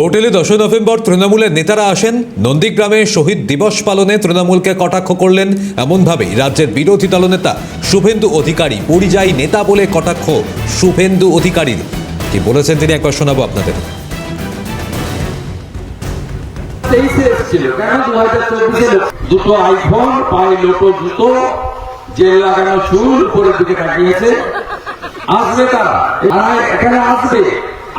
Vote এলে দশই November তৃণমূলের নেতারা আসেন। নন্দীগ্রামে শহীদ দিবস পালনে তৃণমূলকে কটাক্ষ করলেন এমনভাবেই রাজ্যের বিরোধী দলনেতা শুভেন্দু অধিকারী। পরিযায়ী নেতা বলে কটাক্ষ শুভেন্দু অধিকারীর। কি বলেছেন তিনি একবার শোনাবো আপনাদের। দুটো আইফোন, পায়ে লোটো জুতো, জেল লাগানো চুল উপরের দিকে তাকিয়েছে আসবে তারা। এখানে আসবে।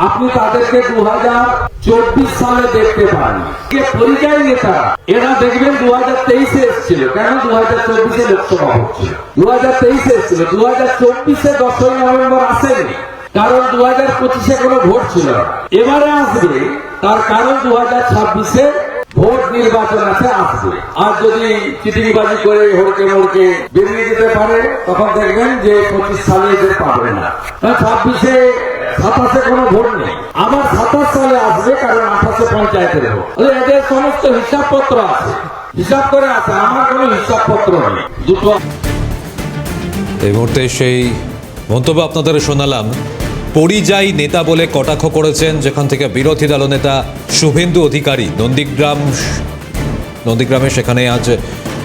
আপনি তাদেরকে দু হাজার চব্বিশ সালে দেখতে পান। কে পরিযায়ী নেতা? এরা দেখবেন দু হাজার তেইশে এসেছিল। কেন দু হাজার চব্বিশে লোকসভা হচ্ছিল দু হাজার তেইশে এসেছিল। দু হাজার চব্বিশে দশই নভেম্বর আসেনি। কারণ দু হাজার পঁচিশে কোনো ভোট ছিল এবারে আসবে, তার কারণ দু হাজার ছাব্বিশে ভোট নির্বাচন আছে, আসবে। আর যদি চিটিংবাজি করে হড়কে মড়কে বেরিয়ে যেতে পারে, তখন দেখবেন যে পঁচিশ সালে এদের পাবে না। ছাব্বিশে সাতাশে কোনো ভোট নেই। আবার সাতাশ সালে আসবে কারণ আঠাশে পঞ্চায়েতের ভোট। এদের সমস্ত হিসাবপত্র আছে। হিসাব করে আছে, আমার কোনো হিসাবপত্র নেই। দুটো এই মুহূর্তে সেই মন্তব্য আপনাদের শোনালাম। পরিযায়ী নেতা বলে কটাক্ষ করেছেন, যেখান থেকে বিরোধী দলনেতা শুভেন্দু অধিকারী, নন্দীগ্রাম, নন্দীগ্রামে সেখানে আজ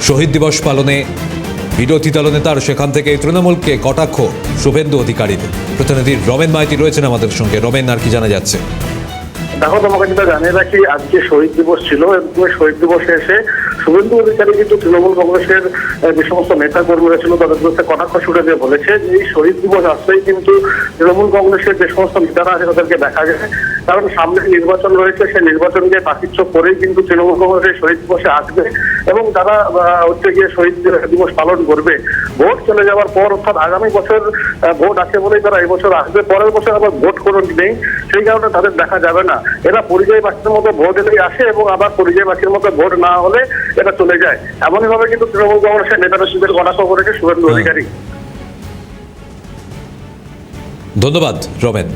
শহীদ দিবস পালনে বিরোধী দলনেতার সেখান থেকে তৃণমূলকে কটাক্ষ শুভেন্দু অধিকারীদের। প্রতিনিধি রমেন মাইতি রয়েছেন আমাদের সঙ্গে। রমেন, আর কি জানা যাচ্ছে? দেখো তোমাকে যেটা জানিয়ে রাখি, আজকে শহীদ দিবস ছিল এবং শহীদ দিবসে এসে শুভেন্দু অধিকারী কিন্তু তৃণমূল কংগ্রেসের যে সমস্ত নেতা কর্মীরা ছিল, তাদের বিরুদ্ধে কটাক্ষ ছুটে দিয়ে বলেছে যে এই শহীদ দিবস আসলেই কিন্তু তৃণমূল কংগ্রেসের যে সমস্ত নেতারা আছে, তাদেরকে দেখা যায়। কারণ সামনে নির্বাচন রয়েছে, সেই নির্বাচনকে পাকিচ্ছ করেই কিন্তু তৃণমূল কংগ্রেস এই শহীদ দিবসে আসবে এবং তারা হচ্ছে গিয়ে শহীদ দিবস পালন করবে। ভোট চলে যাওয়ার পর, অর্থাৎ আগামী বছর ভোট আছে বলেই তারা এবছর আসবে। পরের বছর আবার ভোট কোনো নেই সেই কারণে তাদের দেখা যাবে না। এরা পরিযায়ী বাসীর মতো ভোট এলেই আসে এবং আবার পরিযায়ী বাসীর মতো ভোট না হলে এটা চলে যায়। এমনই ভাবে কিন্তু তৃণমূল কংগ্রেসের নেতারা সুদের কটাক্ষ করেছে শুভেন্দু অধিকারী। ধন্যবাদ রমেন।